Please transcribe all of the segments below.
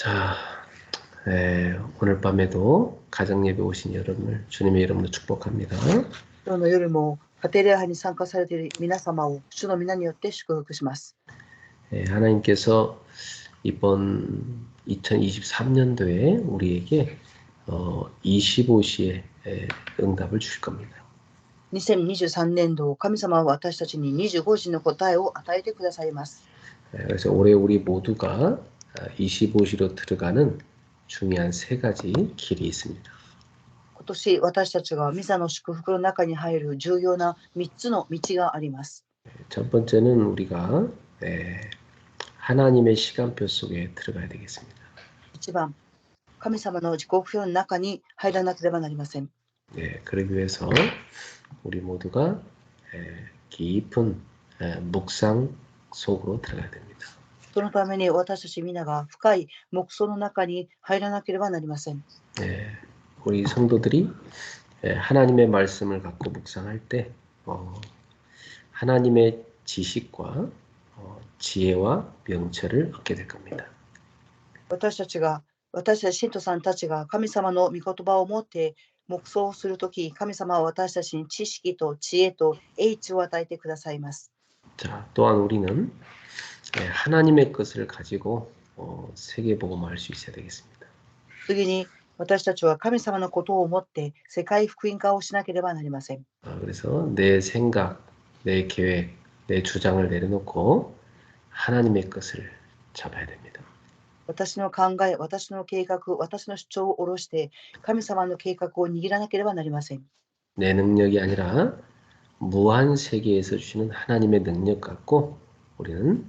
자, 에, 오늘 밤에도 가정 예배 오신 여러분을 주님의 이름으로 축복합니다. 今日の夜も家庭礼拝に参加されている皆様を主の皆によって祝福します。 에, 하나님께서 이번 2023년도에 우리에게 어, 25시의 에, 응답을 주실 겁니다. 2023年度、神様は私たちに25時の答えを与えてくださいます。 에, 그래서 올해 우리 모두가 25시로 들어가는 중요한 세 가지 길이 있습니다. 今年私たちがミサの祝福の中に入る重要な3つの道があります。 첫 번째는 우리가 에, 하나님의 시간표 속에 들어가야 되겠습니다. 1番、神様の時刻表の中に入らなければなりません。 네, 그러기 위해서 우리 모두가 에, 깊은 에, 묵상 속으로 들어가야 됩니다. そのために私たち皆が深い黙想の中に入らなければなりません。 네, 우리 성도들이 에, 하나님의 말씀을 갖고 묵상할 때 어, 하나님의 지식과 어, 지혜와 명철을 얻게 될 겁니다. 私たちが、私たち信徒さんたちが神様の御言葉を持って黙想をするとき、神様は私たちに知識と知恵と英知を与えてくださいます。 자, 또한 우리는 에, 하나님의 것을 가지고 어, 세계 복음을 할 수 있어야 되겠습니다. 次に、私たちは神様のことを持って世界福音化をしなければなりません。 아, 그래서 내 생각, 내 계획, 내 주장을 내려놓고 하나님의 것을 잡아야 됩니다. 私の考え、私の計画、私の主張を下ろして、神様の計画を握らなければなりません。 내 능력이 아니라 무한 세계에서 주시는 하나님의 능력 갖고 우리는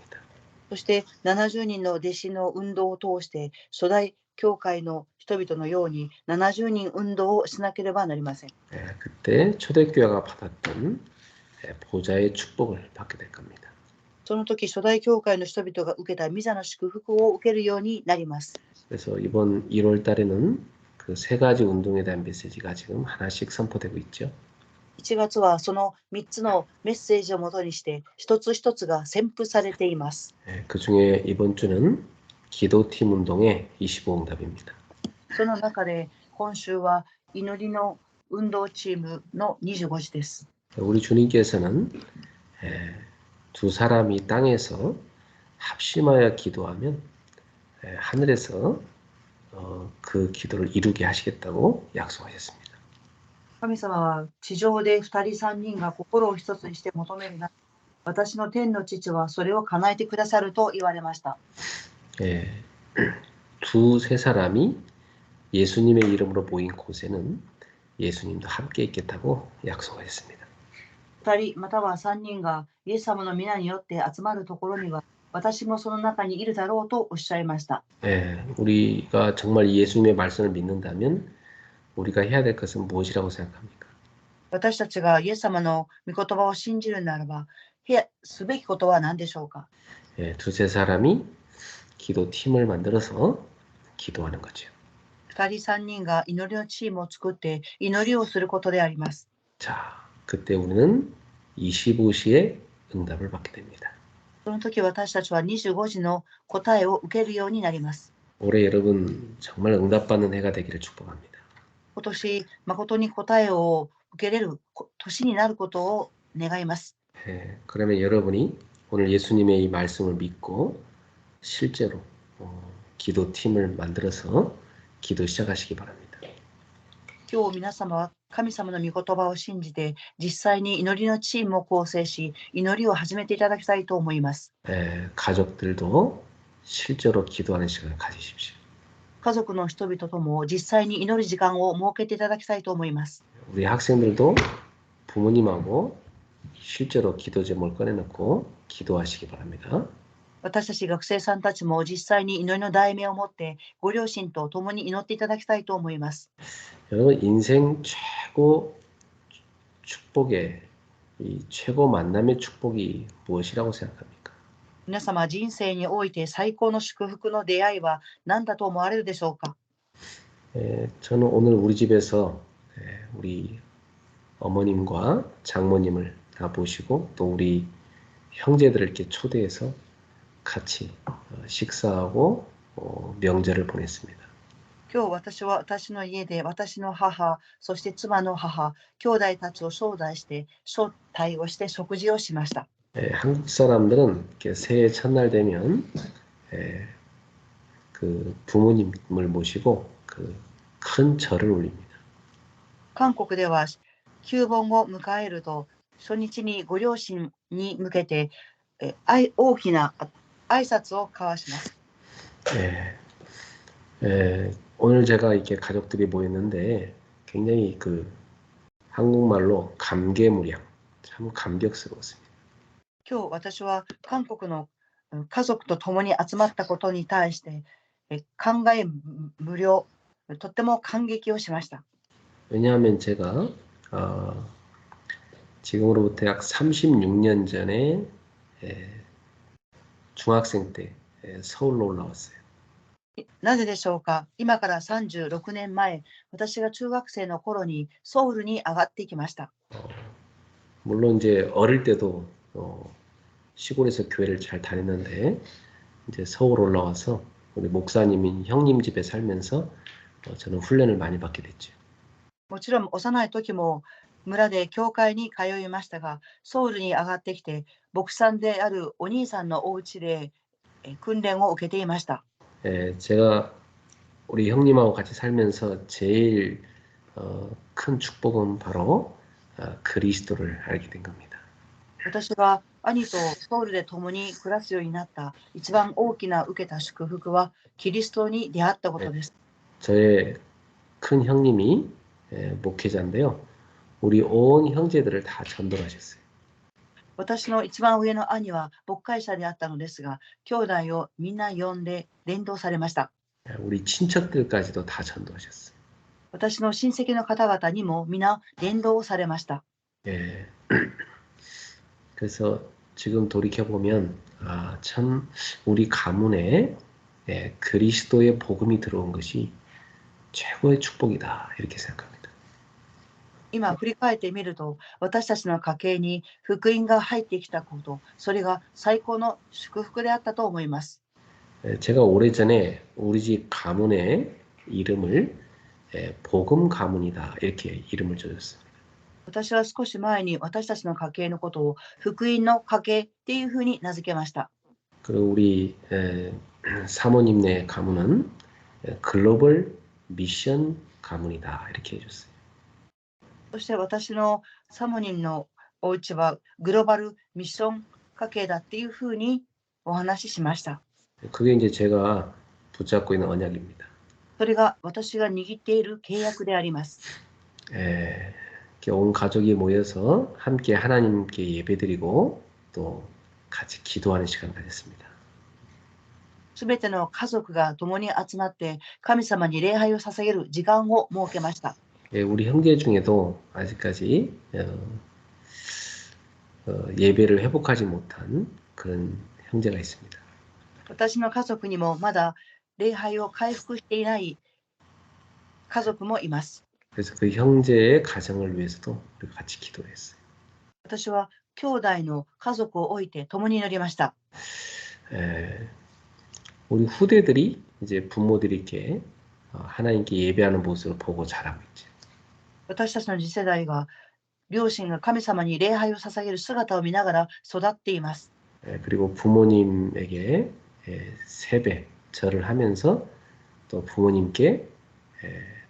そして70人の弟子の運動を通して初代教会の人々のように70人運動をしなければなりません。 예, 그때 초대교회가 받았던 예, 보좌의 축복을 받게 될 겁니다. その時初代教会の人々が受けたミザの祝福を受けるようになります。 그래서 이번 1월 달에는 그 세 가지 운동에 대한 메시지가 지금 하나씩 선포되고 있죠. 1月はその3つのメッセージをもとにして一つ一つが宣布されています。 예, 그 중에 이번 주는 기도팀 운동의 25응답입니다. その中で今週は祈りの運動チームの25時です。 우리 주님께서는 예, 두 사람이 땅에서 합심하여 기도하면 예, 하늘에서 어, 그 기도를 이루게 하시겠다고 약속하셨습니다. 神様は地上で2人3人が心を一つにして求めるな私の天の父はそれを叶えてくださると言われました。 예, 두세 사람이 예수님의 이름으로 모인 곳에는 예수님도 함께 있겠다고 약속하셨습니다. 2人または3人がイエス様の皆によって集まるところには私もその中にいるだろうとおっしゃいました。 예, 우리가 정말 예수님의 말씀을 믿는다면 우리가 해야 될 것은 무엇이라고 생각합니까? 私たちがイエス様の御言葉を信じるならば、へすべきことは何でしょうか 예, 두세 사람이 기도팀을 만들어서 기도하는 거죠. 2人3人が祈りのチームを作って祈りをすることであります。 자, 그때 우리는 25시에 응답을 받게 됩니다. その時私たちは25時の答えを受けるようになります。 올해 여러분 정말 응답받는 해가 되기를 축복합니다. 今年、誠に答えを受けれるこ年になることを願います。 예, 그러면 여러분이 오늘 예수님의 이 말씀을 믿고 실제로 어, 기도팀을 만들어서 기도 시작하시기 바랍니다. 今日皆様は神様の御言葉を信じて実際に祈りのチームを構成し祈りを始めていただきたいと思います。 예, 가족들도 실제로 기도하는 시간을 가지십시오. 家族の人々とも実際に祈る時間を設けていただきたいと思います。 우리 학생들도 부모님하고 실제로 기도 제목을 꺼내놓고 기도하시기 바랍니다. 私たち学生さんたちも実際に祈りの題名を持ってご両親と共に祈っていただきたいと思います。 여러분 인생 최고 축복의 이 최고 만남의 축복이 무엇이라고 생각합니까? 까? 皆様、人生において最高の祝福の出会いは何だと思われるでしょうか 에, 저는 오늘 우리 집에서 에, 우리 어머님과 장모님을 다 모시고 또 우리 형제들을 이렇게 초대해서 같이 어, 식사하고 어, 명절을 보냈습니다. 今日私は私の家で私の母、そして妻の母、兄弟たちを招待して、招待をして食事をしました。 에, 한국 사람들은 이렇게 새해 첫날 되면 에, 그 부모님을 모시고 그 큰 절을 올립니다. 韓国では旧盆を迎えると初日にご両親に向けてえあい大きなあ挨拶を交わします。 예, 예, 오늘 제가 이렇게 가족들이 모였는데 굉장히 그 한국말로 감개무량 참 감격스러웠습니다. 今日私は韓国のうん家族と共に集まったことに対してえ考え無料とっても感激をしました。 왜냐하면 제가 어, 지금으로부터 약 36년 전에 예, 중학생 때 예, 서울로 올라왔어요. いなぜでしょうか今から36年前、私が中学生の頃にソウルに上がってきました。 어, 물론 이제 어릴 때도 어, 시골에서 교회를 잘 다녔는데 이제 서울 올라와서 우리 목사님인 형님 집에 살면서 어, 저는 훈련을 많이 받게 됐죠. もちろん幼い時も村で教会に通いましたが、ソウルに上がってきて、牧師さんであるお兄さんのお家でえ訓練を受けていました。 예, 제가 우리 형님하고 같이 살면서 제일 어, 큰 축복은 바로 어, 그리스도를 알게 된 겁니다. 私が 兄とソウルで共に暮らすようになった一番大きな受けた祝福はキリストに出会ったことです。 저의 큰 형님이 예, 목회자인데요. 우리 온 형제들을 다 전도를 하셨어요. 私の一番上の兄は牧会者であったのですが、兄弟をみんな呼んで伝道されました。 예, 우리 친척들까지도 다 전도하셨어요. 私の親戚の方々にも皆伝道をされました。 예. 그래서 지금 돌이켜 보면 아, 참 우리 가문에 예, 그리스도의 복음이 들어온 것이 최고의 축복이다 이렇게 생각합니다. 今振り返ってみると、私たちの家系に福音が入ってきたこと、それが最高の祝福であったと思います。 예, 제가 오래전에 우리 집 가문의 이름을 예, 복음 가문이다 이렇게 이름을 줘줬습니다. 私は少し前に私たちの家系のことを福音の家系っていうふうに名付けました。 그리고 우리 에, 사모님네 가문은 에, 글로벌 미션 가문이다 이렇게 해줬어요. そして私のサモニンのお家はグローバルミッション家系だっていうふうにお話ししました。 그게 이제 제가 붙잡고 있는 언약입니다. それが私が握っている契約であります。 에, 이렇게 온 가족이 모여서 함께 하나님께 예배드리고 또 같이 기도하는 시간 가졌습니다. すべての家族が共に集まって神様に礼拝を捧げる時間を設けました。 예, 우리 형제 중에도 아직까지 어, 어, 예배를 회복하지 못한 그런 형제가 있습니다. 私の家族にもまだ礼拝を回復していない家族もいます。 그래서 그 형제의 가정을 위해서도 우리가 같이 기도했어요. 私は兄弟の家族を置いて共に祈りました。 에, 우리 후대들이 이제 부모들이 이렇게 어, 하나님께 예배하는 모습을 보고 자라고 있죠. 私たちの次世代が両親が神様に礼拝を捧げる姿を見ながら育っています。 에, 그리고 부모님에게 에, 세배 절을 하면서 또 부모님께 에,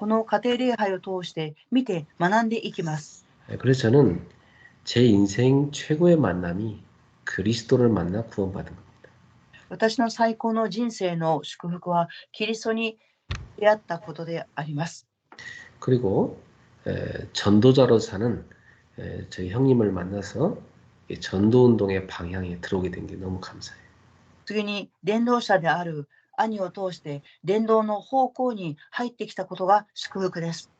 この家庭礼拝を通して見て学んでいきます。 네, 그래서 저는 제 인생 최고의 만남이 그리스도를 만나 구원받은 겁니다. 私の最高の人生の祝福はキリストに出会ったことであります。 그리고 에, 전도자로 사는 에, 저희 형님을 만나서 이 전도 운동의 방향에 들어오게 된 게 너무 감사해요. 次に伝道者である 兄を通して伝道の方向に入ってきたことが祝福です。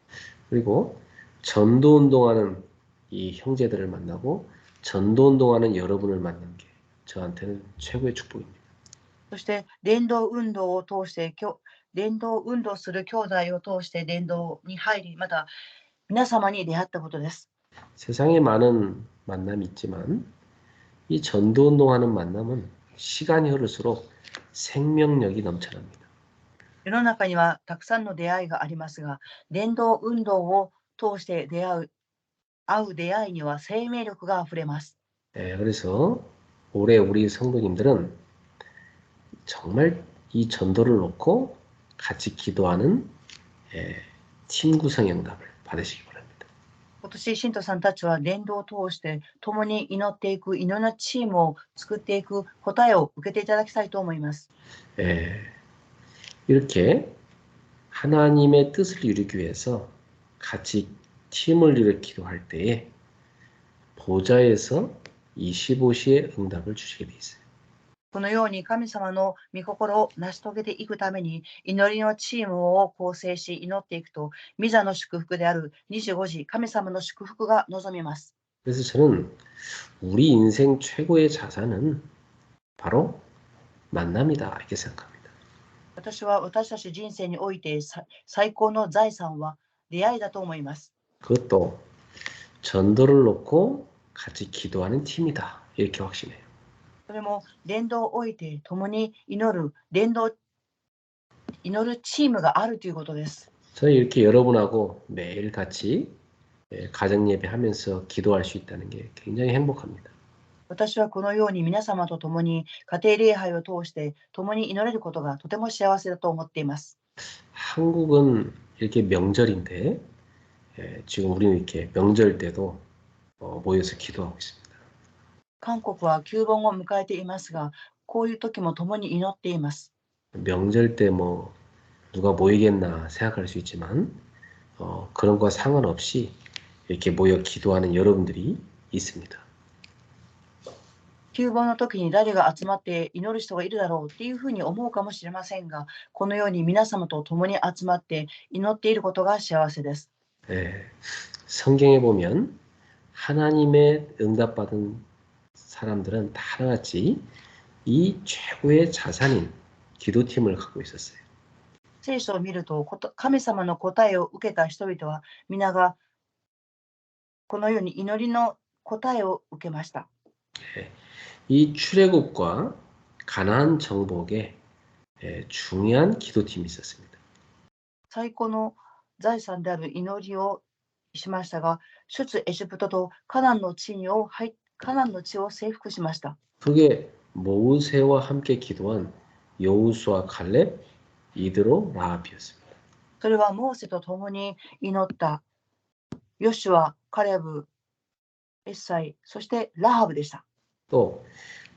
그리고 전도 운동하는 이 형제들을 만나고 전도 운동하는 여러분을 만난 게 저한테는 최고의 축복입니다. そして伝道運動を通してきょ伝道運動する兄弟を通して伝道に入りまた皆様に出会ったことです。 세상에 많은 만남이 있지만 이 전도 운동하는 만남은 시간이 흐를수록 생명력이 넘쳐납니다. 世の中にはたくさんの出会いがありますが伝道運動を通して出会う会う出会いには生命力があふれます。 네, 그래서 올해 우리 성도님들은 정말 이 전도를 놓고 같이 기도하는 예, 팀 구성 응답을 받으시기 바랍니다. 今年、信徒さんたちは伝道を通して共に祈っていく祈りのチームを作っていく答えを受けていただきたいと思います。 예, 이렇게 하나님의 뜻을 이루기 위해서 같이 팀을 이루어 기도할 때에 보좌에서 25시의 응답을 주시게 돼 있어요. このように神様の御心を成し遂げていくために祈りのチームを構成し祈っていくと、ミザの祝福である25時、神様の祝福が望みます。 그래서 저는 우리 인생 최고의 자산은 바로 만남이다 이렇게 생각합니다. 私は私たち人生においてさ最高の財産は出会いだと思います。 그것도 전도를 놓고 같이 기도하는 팀이다 이렇게 확신해요. それも伝道を置いて共に祈る伝道祈るチームがあるということです。 저는 이렇게 여러분하고 매일 같이 예, 가정 예배하면서 기도할 수 있다는 게 굉장히 행복합니다. 私はこのように皆様と共に家庭礼拝を通して共に祈れることがとても幸せだと思っています。 한국은 이렇게 명절인데 예, 지금 우리는 이렇게 명절 때도 어, 모여서 기도하고 있습니다. 다 韓国は旧盆を迎えていますが、こういう時も共に祈っています。 명절 때 뭐 누가 모이겠나 생각할 수 있지만 어, 그런 거 상관없이 이렇게 모여 기도하는 여러분들이 있습니다. 旧盆の時に誰が集まって祈る人がいるだろうっていうふうに思うかもしれませんが、このように皆様と共に集まって祈っていることが幸せです。 예, 성경에 보면 하나님의 응답받은 사람들은 다 하나같이 이 최고의 자산인 기도팀을 갖고 있었어요. 聖書を見ると、こと神様の答えを受けた人々は皆がこのように祈りの答えを受けました。 이 출애굽과 가나안 정복에 예, 중요한 기도팀이 있었습니다. 最高の財産である祈りをしましたが、出エジプトとカナンの地を入 カナンの地を征服しました。 그게 모세와 함께 기도한 여우수와 칼렙, 이드로, 라합이었습니다. それはモーセと共に祈ったヨシュア、カレブ、エッサイ、そしてラハブでした。 또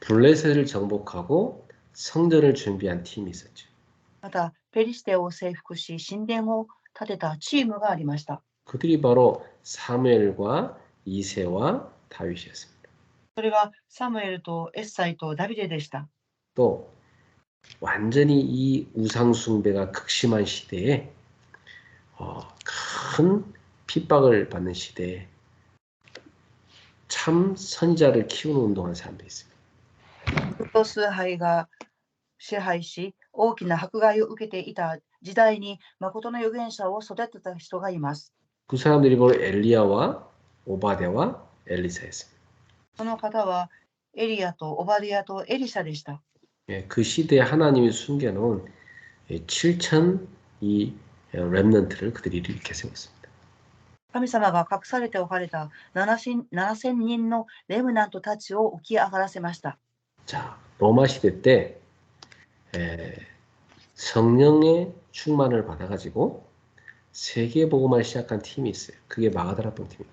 블레셋을 정복하고 성전을 준비한 팀이 있었죠. また、ペリシテを征服し、神殿を建てたチームがありました。 그들이 바로 사무엘과 이세와 다윗이었습니다. それがサムエルとエッサイとダビデでした。 또 완전히 이 우상 숭배가 극심한 시대에 어, 큰 핍박을 받는 시대에 참 선지자를 키우는 운동하는 사람도 있습니다. フト崇拝が支配し、大きな迫害を受けていた時代に、誠の預言者を育てた人がいます。 그 사람들이 바로 엘리야와 오바데와 엘리사였습니다. その方はエリアとオバディアとエリシャでした。 예, 그 시대에 하나님이 숨겨놓은 7천 이 렘넌트를 그들이 이렇게 세웠습니다. 神様が隠されておかれた7000 7000人のレムナントたちを起き上がらせました。 자, 로마 시대 때 에, 성령의 충만을 받아가지고 세계 복음을 시작한 팀이 있어요. 그게 마가다락방 팀입니다.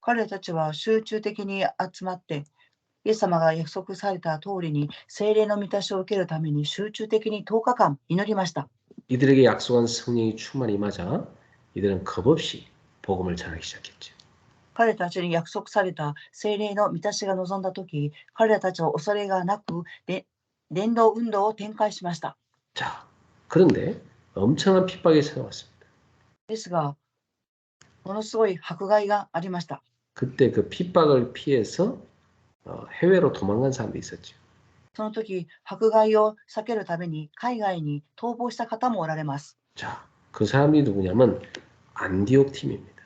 彼らたちは集中的に集まって、イエス様が約束された通りに精霊の満たしを受けるために集中的に10日間祈りました。 이들에게 약속한 성령이 충만히 임하자 이들은 겁없이 복음을 전하기 시작했죠. 彼らたちに約束された精霊の満たしが望んだとき、彼らたちは恐れがなく、で伝道運動を展開しました。 자, 그런데 엄청난 핍박이 찾아왔습니다. ですが、ものすごい迫害がありました。 그때 그 핍박을 피해서 어, 해외로 도망간 사람도 있었죠. その時、迫害を避けるために海外に逃亡した方もおられます。 자, 그 사람이 누구냐면 안디옥 팀입니다.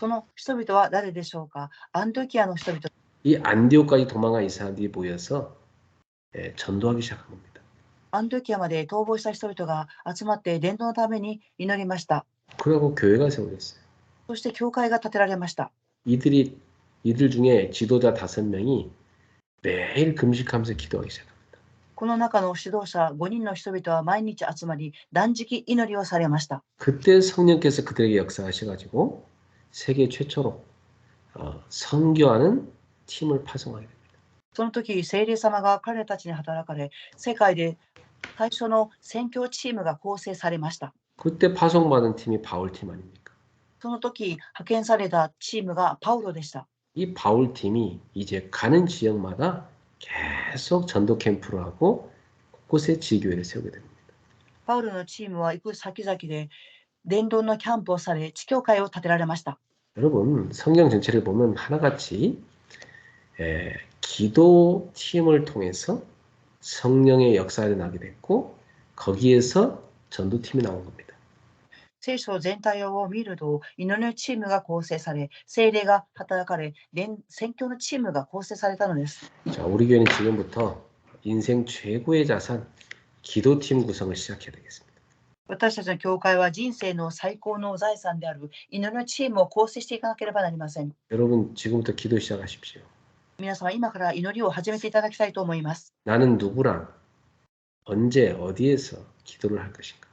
その人々は誰でしょうかアントキアの人々。 이 안디옥까지 도망간 이 사람들이 모여서 예, 전도하기 시작한 겁니다. アントキアまで逃亡した人々が集まって伝道のために祈りました。 그러고 교회가 세워졌어요. そして教会が建てられました。 이들이 이들 중에 지도자 다섯 명이 매일 금식하면서 기도하기 시작합니다. この中の指導者5人の人々は毎日集まり断食祈りをされました。 그때 성령께서 그들에게 역사하셔가지고 세계 최초로 어, 선교하는 팀을 파송하게 됩니다. その時、聖霊様が彼らたちに働かれ、世界で最初の宣教チームが構成されました。 그때 파송받은 팀이 바울 팀 아닙니까? その時、派遣されたチームがパウロでした。 이 바울 팀이 이제 가는 지역마다 계속 전도 캠프를 하고 곳곳에 지교회를 세우게 됩니다. パウロのチームは行く先々で伝道のキャンプをされ、地教会を建てられました。 여러분 성경 전체를 보면 하나같이 에, 기도 팀을 통해서 성령의 역사를 나게 됐고 거기에서 전도팀이 나온 겁니다. 聖書全体を見ると、祈りのチームが構成され、聖霊が働かれ、伝宣教のチームが構成されたのです。 자, 우리 교회는 지금부터 인생 최고의 자산 기도팀 구성을 시작해야 되겠습니다. 私たちの教会は人生の最高の財産である祈りのチームを構成していかなければなりません。 여러분 지금부터 기도 시작하십시오. 皆様、今から祈りを始めていただきたいと思います。 나는 누구랑 언제 어디에서 기도를 할 것인가?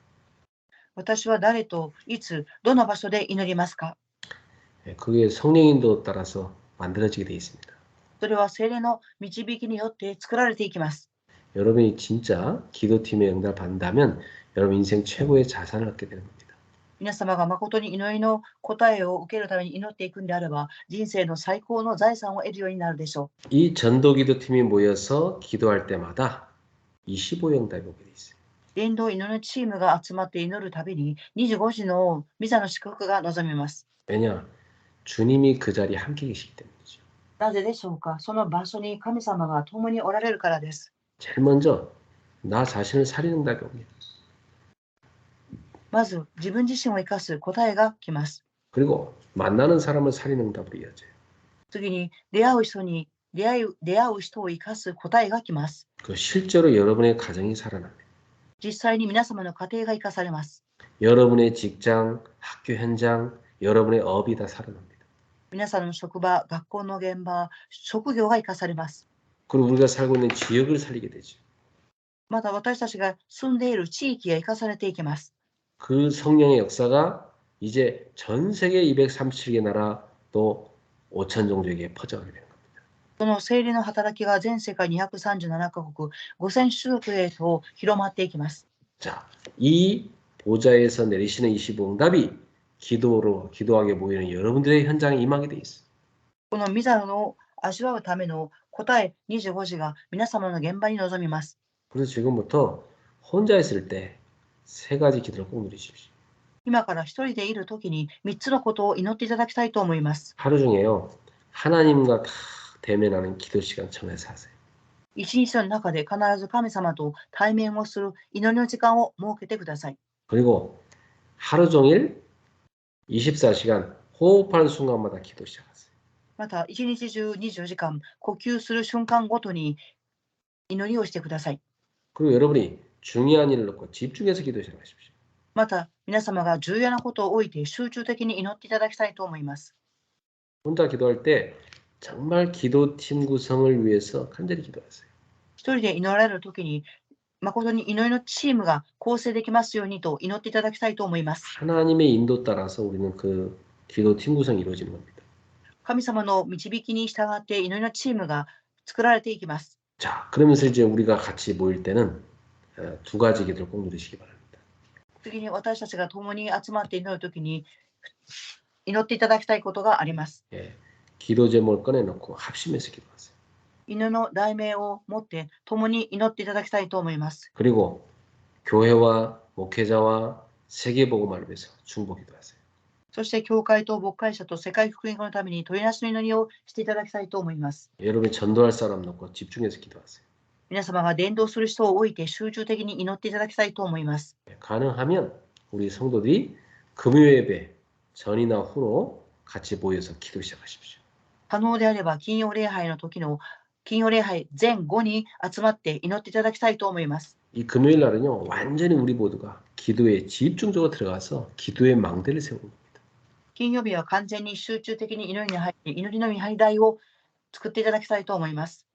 私は誰といつ、どの場所で祈りますか 예, 그게 성령 인도 따라서 만들어지게 되어 있습니다. それは聖霊の導きによって作られていきます。 여러분이 진짜 기도팀에 응답한다면 여러분 인생 최고의 자산을 얻게 되는 겁니다. 皆様が誠に祈りの答えを受けるために祈っていくんであれば、人生の最高の財産を得るようになるでしょう。 이 전도 기도팀이 모여서 기도할 때마다 25 응답이 오게 돼 있어요. 伝道祈りのチームが集まって祈るたびに25時のビザの祝福が望みます。 왜냐? 주님이 그 자리에 함께 계시기 때문이죠. なぜでしょうかその場所に神様が共におられるからです。 제일 먼저 나 자신을 살리는 응답이 옵니다. まず自分自身を生かす答えが来ます。 그리고 만나는 사람을 살리는 응답으로 이어져요. 次に出会う人に出会う出会う人を生かす答えが来ます。 그 실제로 여러분의 가정이 살아납니다. 実際に皆様の家庭が生かされます。 여러분의 직장, 학교 현장, 여러분의 업이 다 살아납니다. 皆さんの職場、学校の現場、職業が生かされます。 그리고 우리가 살고 있는 지역을 살리게 되죠. また私たちが住んでいる地域が生かされていきます。 그 성령의 역사가 이제 전 세계 237개 나라 또 5천 종족에게 퍼져가게 되는 겁니다. その聖霊の働きが全世界237カ国、5000種族へと広まっていきます。 자, 이 보좌에서 내리시는 25응답이 기도로 기도하게 모이는 여러분들의 현장에 임하게 돼 있어. このミザの味わうための答え25時が皆様の現場に臨みます。 그래서 지금부터 혼자 있을 때 세 가지 기도를 꼭 누리십시오. 今から一人でいる時に3つのことを祈っていただきたいと思います。 하루 중에요. 하나님과 다 대면하는 기도 시간 정해서 하세요. 一日の中で必ず神様と対面をする祈りの時間を設けてください。 그리고 하루 종일 24시간 호흡하는 순간마다 기도 시작하세요. また、一日中24時間呼吸する瞬間ごとに祈りをしてください。 그리고 여러분이 중요한 일을 놓고 집중해서 기도 시작하십시오. また、皆様が重要なことを置いて集中的に祈っていただきたいと思います。 혼자 기도할 때 정말 기도팀 구성을 위해서 간절히 기도하세요. 一人で祈られるときに、誠に祈りのチームが構成できますようにと祈っていただきたいと思います。 하나님의 인도 따라서 우리는 그 기도팀 구성이 이루어지는 겁니다. 神様の導きに従って祈りのチームが作られていきます。 자, 그러면서 이제 우리가 같이 모일 때는 어, 두 가지 기도를 꼭 누리시기 바랍니다. 次に私たちが共に集まって祈るときに祈っていただきたいことがあります。 예, 기도 제목을 꺼내놓고 합심해서 기도하세요. 祈りの題名を持って共に祈っていただきたいと思います。 그리고 교회와 목회자와 세계복음화를 위해서 중보 기도하세요. そして教会と牧会者と世界福音化のために問いなしの祈りをしていただきたいと思います。 여러분이 전도할 사람 놓고 집중해서 기도하세요. 皆様が伝道する人を置いて集中的に祈っていただきたいと思います。 예, 가능하면 우리 성도들이 금요 예배 전이나 후로 같이 모여서 기도 시작하십시오. 可能であれば金曜礼拝の時の金曜礼拝前後に集まって祈っていただきたいと思います。 이 금요일 날은요 완전히 우리 모두가 기도에 집중적으로 들어가서 기도의 망대를 세우는 겁니다. 金曜日は完全に集中的に祈りに入って祈りの見張り台を作っていただきたいと思います。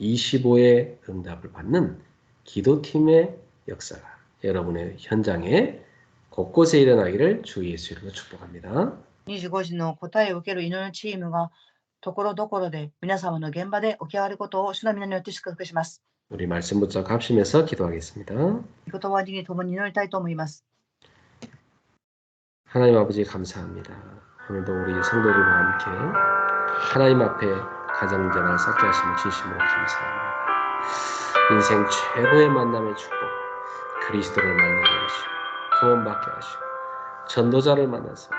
25의 응답을 받는 기도팀의 역사가 여러분의 현장에 곳곳에 일어나기를 주 예수 이름으로 축복합니다. 25時の答えを受ける祈りのチームが ところどころで皆様の現場で起き上がることを主の皆によって祝福します。 우리 말씀 붙잡고 합심해서 기도하겠습니다. 御言葉に共に祈りたいと思います。 하나님 아버지 감사합니다. 오늘도 우리 성도들과 함께 하나님 앞에 가정제를 쌓게 하시는 주심으로 감사합니다. 인생 최고의 만남의 축복, 그리스도를 만나게 하시고 구원받게 하시고 전도자를 만나서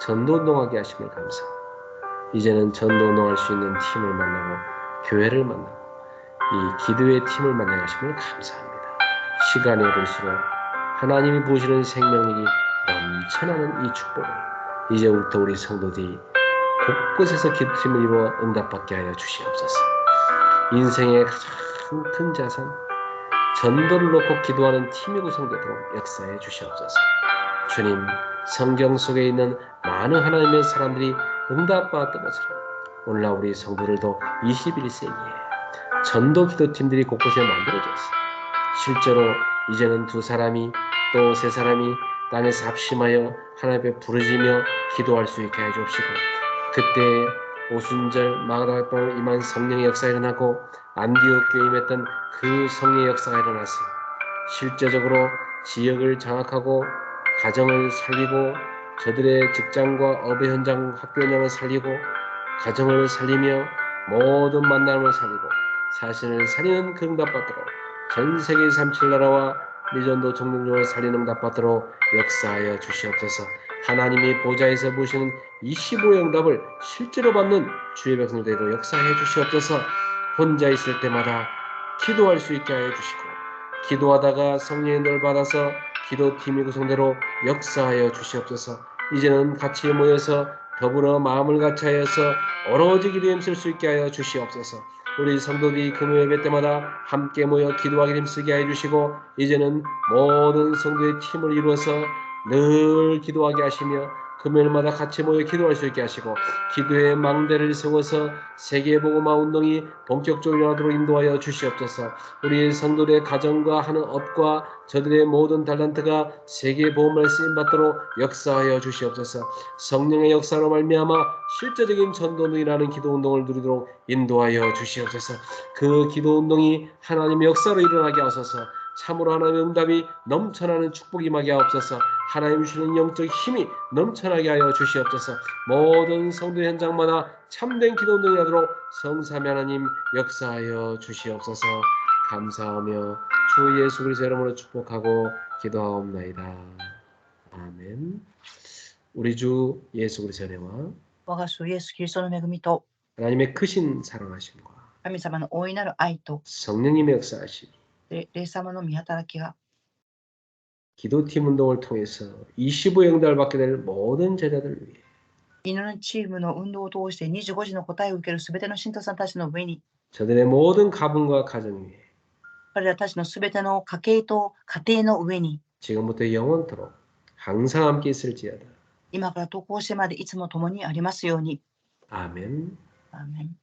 전도운동하게 하심을 감사합니다. 이제는 전도 운동할 수 있는 팀을 만나고 교회를 만나고 이 기도의 팀을 만나게 하심을 감사합니다. 시간이 오를수록 하나님이 부으시는 생명력이 넘쳐나는 이 축복을 이제부터 우리 성도들이 곳곳에서 기도팀을 이루어 응답받게 하여 주시옵소서. 인생의 가장 큰 자산, 전도를 놓고 기도하는 팀이 구성되도록 역사해 주시옵소서. 주님, 성경 속에 있는 많은 하나님의 사람들이 응답받았던 것처럼 오늘날 우리 성도들도 21세기에 전도 기도팀들이 곳곳에 만들어졌어. 실제로 이제는 두 사람이 또 세 사람이 땅에서 합심하여 하나님 앞에 부르짖며 기도할 수 있게 해 주옵시고 그때 오순절 마가다락방을 임한 성령의 역사가 일어나고 안디옥 교회 임했던 그 성령의 역사가 일어나서 실제적으로 지역을 장악하고 가정을 살리고 저들의 직장과 업의 현장 학교 현장을 살리고 가정을 살리며 모든 만남을 살리고 자신을 살리는 그 응답받도록 전 세계 37나라와 미전도 종종을 살리는 응답받도록 역사하여 주시옵소서. 하나님이 보좌에서 보시는 25의 응답을 실제로 받는 주의 백성들에도 역사해 주시옵소서. 혼자 있을 때마다 기도할 수 있게 하여 주시고 기도하다가 성령의 늘 받아서 기도팀이 구성대로 역사하여 주시옵소서. 이제는 같이 모여서 더불어 마음을 같이 하여서 오로지 기도에 힘쓸 수 있게 하여 주시옵소서. 우리 성도들이 금요 예배 때마다 함께 모여 기도하기 힘쓰게 해 주시고 이제는 모든 성도의 팀을 이루어서 늘 기도하게 하시며 금요일마다 같이 모여 기도할 수 있게 하시고 기도의 망대를 세워서 세계복음화 운동이 본격적으로 일어나도록 인도하여 주시옵소서. 우리 성도들의 가정과 하는 업과 저들의 모든 달란트가 세계복음을 쓰임받도록 역사하여 주시옵소서. 성령의 역사로 말미암아 실제적인 전도능이라는 기도운동을 누리도록 인도하여 주시옵소서. 그 기도운동이 하나님의 역사로 일어나게 하소서 참으로 하나님의 응답이 넘쳐나는 축복이 임하게 하옵소서. 하나님 주시는 영적 힘이 넘쳐나게 하여 주시옵소서. 모든 성도 현장마다 참된 기도 운동이 하도록 성삼위 하나님 역사하여 주시옵소서. 감사하며 주 예수 그리스도 이름으로 축복하고 기도하옵나이다. 아멘. 우리 주 예수 그리스도의 와 예수 그리스도의 그 하나님의 크신 사랑하심과 하나님의 오이나를 아이도. 성령님의 역사하심. で霊様の見働きが 기도팀 운동을 통해서 25 영달을 받게 될 모든 제자들을 위해 犬のチームの運動を通して25時の答えを受けるすべての信徒さんたちの上に 저들의 모든 가문과 가정 위에 彼らたちのすべての家計と家庭の上に 지금부터 영원토록 항상 함께 있을지어다. 今から投稿してまでいつも共にありますように。 아멘. アーメン